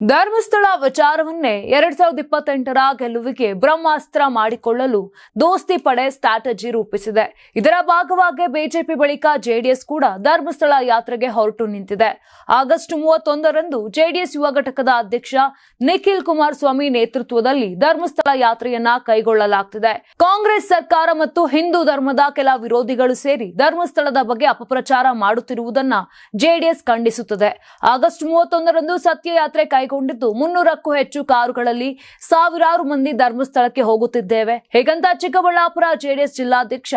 ಧರ್ಮಸ್ಥಳ ವಿಚಾರವನ್ನೇ ಎರಡ್ ಸಾವಿರದ ಇಪ್ಪತ್ತೆಂಟರ ಗೆಲುವಿಗೆ ಬ್ರಹ್ಮಾಸ್ತ್ರ ಮಾಡಿಕೊಳ್ಳಲು ದೋಸ್ತಿ ಪಡೆ ಸ್ಟ್ರಾಟಜಿ ರೂಪಿಸಿದೆ. ಇದರ ಭಾಗವಾಗಿ ಬಿಜೆಪಿ ಬಳಿಕ ಜೆಡಿಎಸ್ ಕೂಡ ಧರ್ಮಸ್ಥಳ ಯಾತ್ರೆಗೆ ಹೊರಟು ನಿಂತಿದೆ. ಆಗಸ್ಟ್ ಮೂವತ್ತೊಂದರಂದು ಜೆಡಿಎಸ್ ಯುವ ಘಟಕದ ಅಧ್ಯಕ್ಷ ನಿಖಿಲ್ ಕುಮಾರಸ್ವಾಮಿ ನೇತೃತ್ವದಲ್ಲಿ ಧರ್ಮಸ್ಥಳ ಯಾತ್ರೆಯನ್ನ ಕೈಗೊಳ್ಳಲಾಗ್ತಿದೆ. ಕಾಂಗ್ರೆಸ್ ಸರ್ಕಾರ ಮತ್ತು ಹಿಂದೂ ಧರ್ಮದ ಕೆಲ ವಿರೋಧಿಗಳು ಸೇರಿ ಧರ್ಮಸ್ಥಳದ ಬಗ್ಗೆ ಅಪಪ್ರಚಾರ ಮಾಡುತ್ತಿರುವುದನ್ನ ಜೆಡಿಎಸ್ ಖಂಡಿಸುತ್ತದೆ. ಆಗಸ್ಟ್ ಮೂವತ್ತೊಂದರಂದು ಸತ್ಯಯಾತ್ರೆ ಕೈಗೊಂಡಿದ್ದು ಮುನ್ನೂರಕ್ಕೂ ಹೆಚ್ಚು ಕಾರುಗಳಲ್ಲಿ ಸಾವಿರಾರು ಮಂದಿ ಧರ್ಮಸ್ಥಳಕ್ಕೆ ಹೋಗುತ್ತಿದ್ದೇವೆ. ಹೇಗಂತ ಚಿಕ್ಕಬಳ್ಳಾಪುರ ಜೆಡಿಎಸ್ ಜಿಲ್ಲಾಧ್ಯಕ್ಷ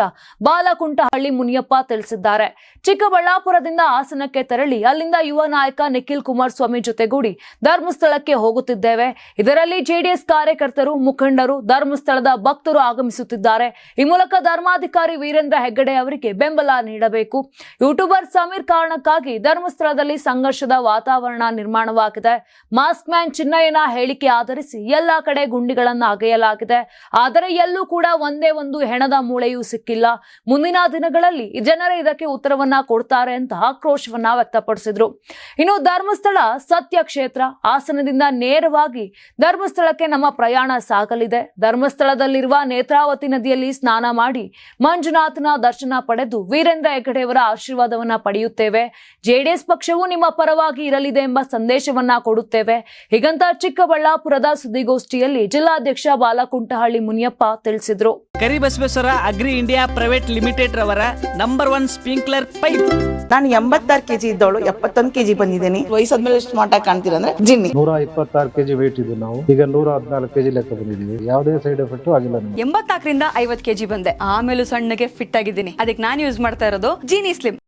ಬಾಲಕುಂಟಹಳ್ಳಿ ಮುನಿಯಪ್ಪ ತಿಳಿಸಿದ್ದಾರೆ. ಚಿಕ್ಕಬಳ್ಳಾಪುರದಿಂದ ಹಾಸನಕ್ಕೆ ತೆರಳಿ ಅಲ್ಲಿಂದ ಯುವ ನಾಯಕ ನಿಖಿಲ್ ಕುಮಾರಸ್ವಾಮಿ ಜೊತೆಗೂಡಿ ಧರ್ಮಸ್ಥಳಕ್ಕೆ ಹೋಗುತ್ತಿದ್ದೇವೆ. ಇದರಲ್ಲಿ ಜೆಡಿಎಸ್ ಕಾರ್ಯಕರ್ತರು, ಮುಖಂಡರು, ಧರ್ಮಸ್ಥಳದ ಭಕ್ತರು ಆಗಮಿಸುತ್ತಿದ್ದಾರೆ. ಈ ಮೂಲಕ ಧರ್ಮಾಧಿಕಾರಿ ವೀರೇಂದ್ರ ಹೆಗ್ಗಡೆ ಅವರಿಗೆ ಬೆಂಬಲ ನೀಡಬೇಕು. ಯೂಟ್ಯೂಬರ್ ಸಮೀರ್ ಕಾರಣಕ್ಕಾಗಿ ಧರ್ಮಸ್ಥಳದಲ್ಲಿ ಸಂಘರ್ಷದ ವಾತಾವರಣ ನಿರ್ಮಾಣವಾಗಿದೆ. ಮಾಸ್ಕ್ ಮ್ಯಾನ್ ಚಿನ್ನಯ್ಯನ ಹೇಳಿಕೆ ಆಧರಿಸಿ ಎಲ್ಲಾ ಕಡೆ ಗುಂಡಿಗಳನ್ನು ಅಗೆಯಲಾಗಿದೆ. ಆದರೆ ಎಲ್ಲೂ ಕೂಡ ಒಂದೇ ಒಂದು ಹೆಣದ ಮೂಳೆಯೂ ಸಿಕ್ಕಿಲ್ಲ. ಮುಂದಿನ ದಿನಗಳಲ್ಲಿ ಜನರ ಇದಕ್ಕೆ ಉತ್ತರವನ್ನ ಕೊಡ್ತಾರೆ ಅಂತ ಆಕ್ರೋಶವನ್ನ ವ್ಯಕ್ತಪಡಿಸಿದ್ರು. ಇನ್ನು ಧರ್ಮಸ್ಥಳ ಸತ್ಯ ಕ್ಷೇತ್ರ ಆಸನದಿಂದ ನೇರವಾಗಿ ಧರ್ಮಸ್ಥಳಕ್ಕೆ ನಮ್ಮ ಪ್ರಯಾಣ ಸಾಗಲಿದೆ. ಧರ್ಮಸ್ಥಳದಲ್ಲಿರುವ ನೇತ್ರಾವತಿ ನದಿಯಲ್ಲಿ ಸ್ನಾನ ಮಾಡಿ ಮಂಜುನಾಥನ ದರ್ಶನ ಪಡೆದು ವೀರೇಂದ್ರ ಹೆಗ್ಗಡೆಯವರ ಆಶೀರ್ವಾದವನ್ನ ಪಡೆಯುತ್ತೇವೆ. ಜೆಡಿಎಸ್ ಪಕ್ಷವು ನಿಮ್ಮ ಪರವಾಗಿ ಇರಲಿದೆ ಎಂಬ ಸಂದೇಶವನ್ನ ಕೊಡುತ್ತೇವೆ. ಹೀಗಂತ ಚಿಕ್ಕಬಳ್ಳಾಪುರದ ಸುದ್ದಿಗೋಷ್ಠಿಯಲ್ಲಿ ಜಿಲ್ಲಾಧ್ಯಕ್ಷ ಬಾಲಕುಂಟಹಳ್ಳಿ ಮುನಿಯಪ್ಪ ತಿಳಿಸಿದ್ರು. Karibasaveshwara agri India private limited ರವರ ನಂಬರ್ ಒನ್ ಸ್ಪ್ರಿಂಕ್ಲರ್ ಪೈಪ್. ನಾನು ಎಂಬತ್ತಾರು ಕೆಜಿ ಇದ್ದವಳು ಎಪ್ಪತ್ತೊಂದು ಕೆಜಿ ಬಂದಿದ್ದೀನಿ. ವಯಸ್ಸಾದ್ಮೇಲೆ ಸ್ಮಾರ್ಟ್ ಆಗಿ ಕಾಣ್ತೀರ ಅಂದ್ರೆ ಜಿನ್ನಿ. ನೂರ ಇಪ್ಪತ್ತಾರು ಕೆಜಿ ವೇಟ್ ಇದ್ದು ನಾವು. ಈಗ ನೂರ ಹದಿನಾಲ್ಕು ಕೆಜಿ ಲೆಕ್ಕ ಬಂದಿದ್ದೀವಿ. ಯಾವುದೇ ಸೈಡ್ ಎಫೆಕ್ಟ್ ಆಗಿಲ್ಲ ಎಂಬತ್ನಾಲ್ಕರಿಂದ ಐವತ್ ಕೆಜಿ ಬಂದೆ. ಆಮೇಲೆ ಸಣ್ಣಗೆ ಫಿಟ್ ಆಗಿದ್ದೀನಿ. ಅದಕ್ಕೆ ನಾನು ಯೂಸ್ ಮಾಡ್ತಾ ಇರೋದು ಜೀನಿ ಸ್ಲಿಮ್